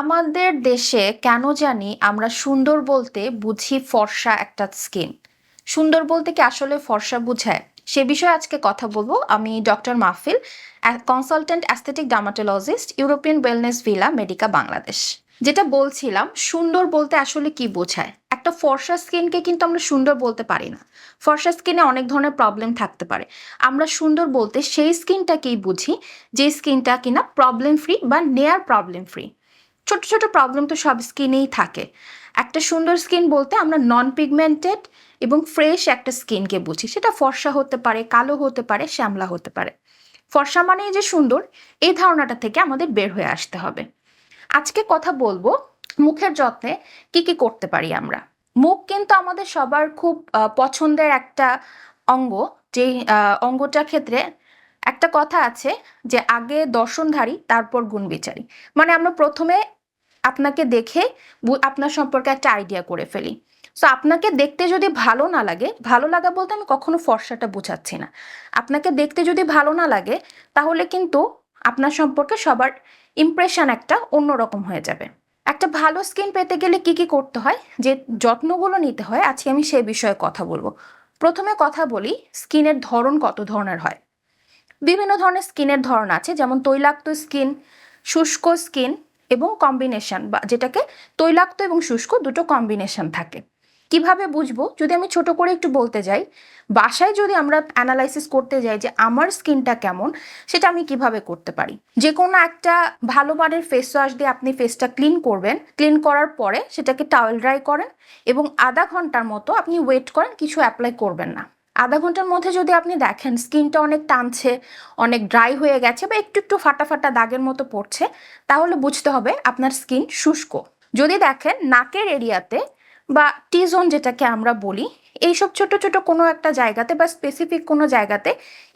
আমাদের দেশে কেন জানি আমরা সুন্দর বলতে বুঝি ফর্সা একটা স্কিন। সুন্দর বলতে কি আসলে ফর্সা বুঝায়? সে বিষয়ে আজকে কথা বলব। আমি doctor Mahfil consultant aesthetic dermatologist, European wellness villa, Medica Bangladesh. যেটা বলছিলাম, সুন্দর বলতে আসলে কি বোঝায়? একটা ফর্সা স্কিনকে কিন্তু আমরা সুন্দর বলতে পারি না। ফর্সা স্কিনে অনেক ধরনের প্রবলেম থাকতে পারে। আমরা সুন্দর বলতে সেই স্কিনটাকেই বুঝি, যে স্কিনটা কিনা প্রবলেম ফ্রি বা নেয়ার প্রবলেম ফ্রি ছোট ছোট প্রবলেম তো সব স্কিনেই থাকে। একটা সুন্দর স্কিন বলতে আমরা নন পিগমেন্টেড এবং ফ্রেশ একটা স্কিনকে বুঝি। সেটা ফর্সা হতে পারে কালো হতে পারে শ্যামলা হতে পারে। ফর্সা মানেই যে সুন্দর এই ধারণাটা থেকে আমাদের বের হয়ে আসতে হবে। আজকে কথা বলব মুখের যত্নে কি কি করতে পারি আমরা। মুখ কিন্তু আমাদের সবার খুব পছন্দের একটা অঙ্গ। আহ, অঙ্গটার ক্ষেত্রে একটা কথা আছে যে আগে দর্শনধারী, তারপর গুণ বিচারী মানে আমরা প্রথমে আপনাকে দেখে আপনার সম্পর্কে একটা আইডিয়া করে ফেলি। সো আপনাকে দেখতে যদি ভালো না লাগে, ভালো লাগা বলতে আমি কখনো ফর্সাটা বোঝাচ্ছি না। আপনাকে দেখতে যদি ভালো না লাগে, তাহলে কিন্তু আপনার সম্পর্কে সবার ইমপ্রেশন একটা অন্যরকম হয়ে যাবে। একটা ভালো স্কিন পেতে গেলে কি কি করতে হয়? যে যত্নগুলো নিতে হয়, আজকে আমি সেই বিষয়ে কথা বলব। প্রথমে কথা বলি স্কিনের ধরন কত ধরনের হয়। বিভিন্ন ধরনের স্কিনের ধরন আছে, যেমন তৈলাক্ত স্কিন, শুষ্ক স্কিন এবং কম্বিনেশন বা যেটাকে তৈলাক্ত এবং শুষ্ক দুটো কম্বিনেশন থাকে। কীভাবে বুঝব? যদি আমি ছোট করে একটু বলতে যাই, বাসায় যদি আমরা অ্যানালাইসিস করতে যাই যে আমার স্কিনটা কেমন, সেটা আমি কীভাবে করতে পারি? যে কোনো একটা ভালো মানের ফেস ওয়াশ দিয়ে আপনি ফেসটা ক্লিন করবেন। ক্লিন করার পরে সেটাকে টাওয়েল ড্রাই করেন এবং আধা ঘণ্টার মতো আপনি ওয়েট করেন, কিছু অ্যাপ্লাই করবেন না। আধা ঘণ্টার মধ্যে যদি আপনি দেখেন, স্কিনটা অনেক টানছে, অনেক ড্রাই হয়ে গেছে বা একটু একটু ফাটা ফাটা দাগের মতো পড়ছে, তাহলে বুঝতে হবে আপনার স্কিন শুষ্ক। যদি দেখেন, নাকের এরিয়াতে বা টি জোন যেটাকে আমরা বলি, এইসব ছোট ছোট কোনো একটা জায়গাতে বা স্পেসিফিক কোনো জায়গাতে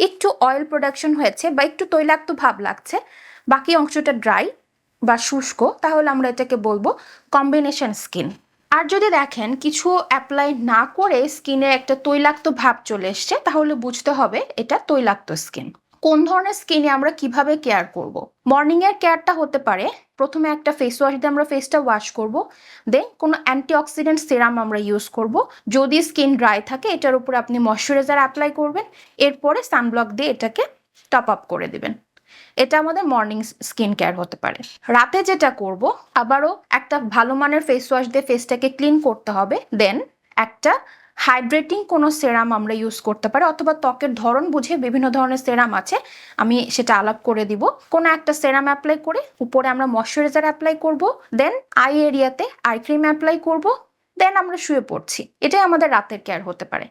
একটু অয়েল প্রোডাকশন হয়েছে বা একটু তৈলাক্ত ভাব লাগছে, বাকি অংশটা ড্রাই বা শুষ্ক, তাহলে আমরা এটাকে বলব কম্বিনেশন স্কিন আর যদি দেখেন কিছু অ্যাপ্লাই না করে স্কিনে একটা তৈলাক্ত ভাব চলে এসছে, তাহলে বুঝতে হবে এটা তৈলাক্ত স্কিন কোন ধরনের স্কিনে আমরা কীভাবে কেয়ার করব? মর্নিং এর কেয়ারটা হতে পারে, প্রথমে একটা ফেস ওয়াশ দিয়ে আমরা ফেসটা ওয়াশ করব দেন কোনো অ্যান্টিঅক্সিডেন্ট সিরাম আমরা ইউজ করব। যদি স্কিন ড্রাই থাকে, এটার উপর আপনি ময়শ্চারাইজার অ্যাপ্লাই করবেন, এরপরে সানব্লক দিয়ে এটাকে টপ আপ করে দিবেন। এটা আমাদের মর্নিং স্কিন কেয়ার হতে পারে। রাতে যেটা করব, আবারও একটা ভালো মানের ফেস ওয়াশ দিয়ে ফেসটাকে ক্লিন করতে হবে। দেন একটা হাইড্রেটিং কোনো সেরাম আমরা ইউজ করতে পারি, অথবা ত্বকের ধরন বুঝে বিভিন্ন ধরনের সেরাম আছে, আমি সেটা আলাপ করে দিব। কোনো একটা সেরাম অ্যাপ্লাই করে উপরে আমরা ময়শ্চারাইজার অ্যাপ্লাই করব দেন আই এরিয়াতে আই ক্রিম অ্যাপ্লাই করব দেন আমরা শুয়ে পড়ছি। এটাই আমাদের রাতের কেয়ার হতে পারে।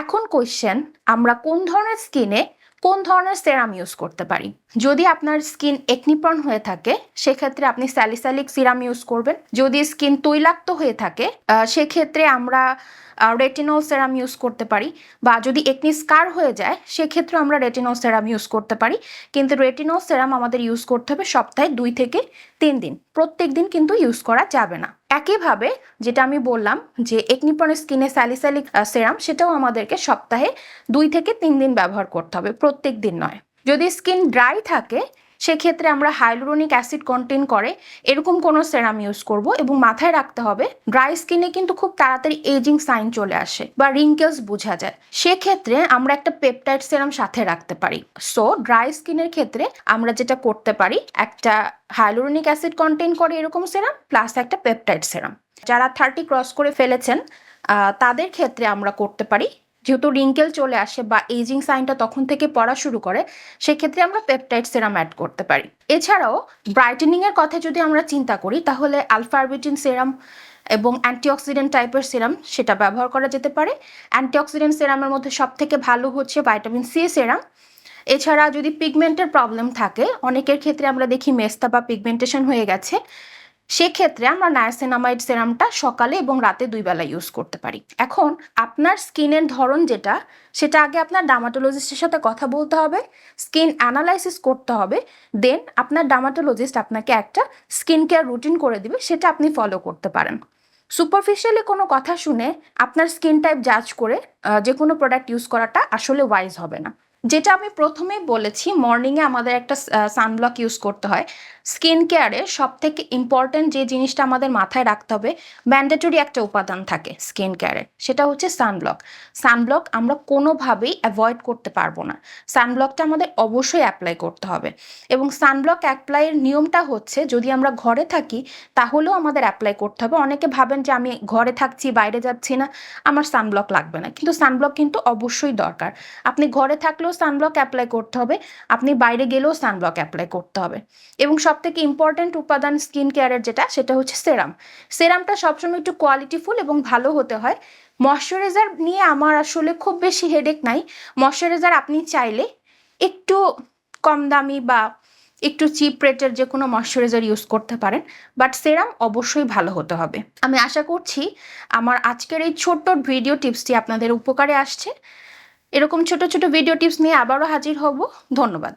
এখন কোয়েশ্চেন আমরা কোন ধরনের স্কিনে কোন ধরনের সেরাম ইউজ করতে পারি? যদি আপনার স্কিন একনিপ্রন হয়ে থাকে, সেক্ষেত্রে আপনি স্যালিসালিক সিরাম ইউজ করবেন। যদি স্কিন তৈলাক্ত হয়ে থাকে সেক্ষেত্রে আমরা রেটিনল সেরাম ইউজ করতে পারি। বা যদি একনি স্কার হয়ে যায় সেক্ষেত্রে আমরা রেটিনল সেরাম ইউজ করতে পারি। কিন্তু রেটিনল সেরাম আমাদের ইউজ করতে হবে সপ্তাহে দুই থেকে তিন দিন। প্রত্যেক দিন কিন্তু ইউজ করা যাবে না। একইভাবে যেটা আমি বললাম যে একনিপনের স্কিনে স্যালিস্যালিক সেরাম, সেটাও আমাদেরকে সপ্তাহে দুই থেকে তিন দিন ব্যবহার করতে হবে, প্রত্যেক দিন নয়। যদি স্কিন ড্রাই থাকে সেক্ষেত্রে আমরা হাইলোরনিক অ্যাসিড কন্টেন করে এরকম কোনো সেরাম ইউজ করব এবং মাথায় রাখতে হবে ড্রাই স্কিনে কিন্তু খুব তাড়াতাড়ি এজিং সাইন চলে আসে বা রিঙ্কেলস বোঝা যায়। সেক্ষেত্রে আমরা একটা পেপটাইড সেরাম সাথে রাখতে পারি। সো ড্রাই স্কিনের ক্ষেত্রে আমরা যেটা করতে পারি, একটা হাইলোরনিক অ্যাসিড কন্টেন করে এরকম সেরাম প্লাস একটা পেপটাইড সেরাম যারা থার্টি ক্রস করে ফেলেছেন তাদের ক্ষেত্রে আমরা করতে পারি যেহেতু রিঙ্কেল চলে আসে বা এজিং সাইনটা তখন থেকে পড়া শুরু করে, সেক্ষেত্রে আমরা পেপটাইড সেরাম অ্যাড করতে পারি। এছাড়াও ব্রাইটেনিং এর কথা যদি আমরা চিন্তা করি, তাহলে আলফারবিটিন সেরাম এবং অ্যান্টিঅক্সিডেন্ট টাইপের সেরাম সেটা ব্যবহার করা যেতে পারে। অ্যান্টিঅক্সিডেন্ট সেরামের মধ্যে সব থেকে ভালো হচ্ছে ভাইটামিন সি সেরাম এছাড়া যদি পিগমেন্টের প্রবলেম থাকে, অনেকের ক্ষেত্রে আমরা দেখি মেস্তা বা পিগমেন্টেশন হয়ে গেছে। সেক্ষেত্রে আমরা নায়াসিনামাইড সেরামটা সকালে এবং রাতে দুই বেলা ইউজ করতে পারি। এখন আপনার স্কিনের ধরন যেটা, সেটা আগে আপনার ডার্মাটোলজিস্টের সাথে কথা বলতে হবে স্কিন অ্যানালাইসিস করতে হবে দেন আপনার ডার্মাটোলজিস্ট আপনাকে একটা স্কিন কেয়ার রুটিন করে দিবে, সেটা আপনি ফলো করতে পারেন। সুপারফিশিয়ালি কোনো কথা শুনে আপনার স্কিন টাইপ জাজ করে যে কোনো প্রোডাক্ট ইউজ করাটা আসলে ওয়াইজ হবে না। যেটা আমি প্রথমেই বলেছি মর্নিংয়ে আমাদের একটা সানব্লক ইউজ করতে হয়। স্কিন কেয়ারে সব থেকে ইম্পর্ট্যান্ট যে জিনিসটা আমাদের মাথায় রাখতে হবে ম্যান্ডেটরি একটা উপাদান থাকে স্কিন কেয়ারে সেটা হচ্ছে সানব্লক সানব্লক আমরা কোনোভাবেই অ্যাভয়েড করতে পারব না। সানব্লকটা আমাদের অবশ্যই অ্যাপ্লাই করতে হবে। এবং সানব্লক অ্যাপ্লাইয়ের নিয়মটা হচ্ছে, যদি আমরা ঘরে থাকি, তাহলেও আমাদের অ্যাপ্লাই করতে হবে। অনেকে ভাবেন যে, আমি ঘরে থাকছি, বাইরে যাচ্ছি না, আমার সানব্লক লাগবে না। কিন্তু সানব্লক কিন্তু অবশ্যই দরকার। আপনি ঘরে থাকলেও সানব্লক অ্যাপ্লাই করতে হবে, আপনি বাইরে গেলেও সানব্লক অ্যাপ্লাই করতে হবে। এবং সব থেকে ইম্পর্ট্যান্ট উপাদান স্কিন কেয়ারের যেটা, সেটা হচ্ছে সেরাম সেরামটা সবসময় একটু কোয়ালিটিফুল এবং ভালো হতে হয়। ময়শ্চারাইজার নিয়ে আমার আসলে খুব বেশি হেডেক নাই। ময়শ্চারাইজার আপনি চাইলে একটু কম দামি বা একটু চিপ রেটের যে কোনো ময়শ্চারাইজার ইউজ করতে পারেন। বাট সেরাম অবশ্যই ভালো হতে হবে। আমি আশা করছি আমার আজকের এই ছোট্ট ভিডিও টিপসটি আপনাদের উপকারে আসছে। এরকম ছোট ছোট ভিডিও টিপস নিয়ে আবারও হাজির হব। ধন্যবাদ।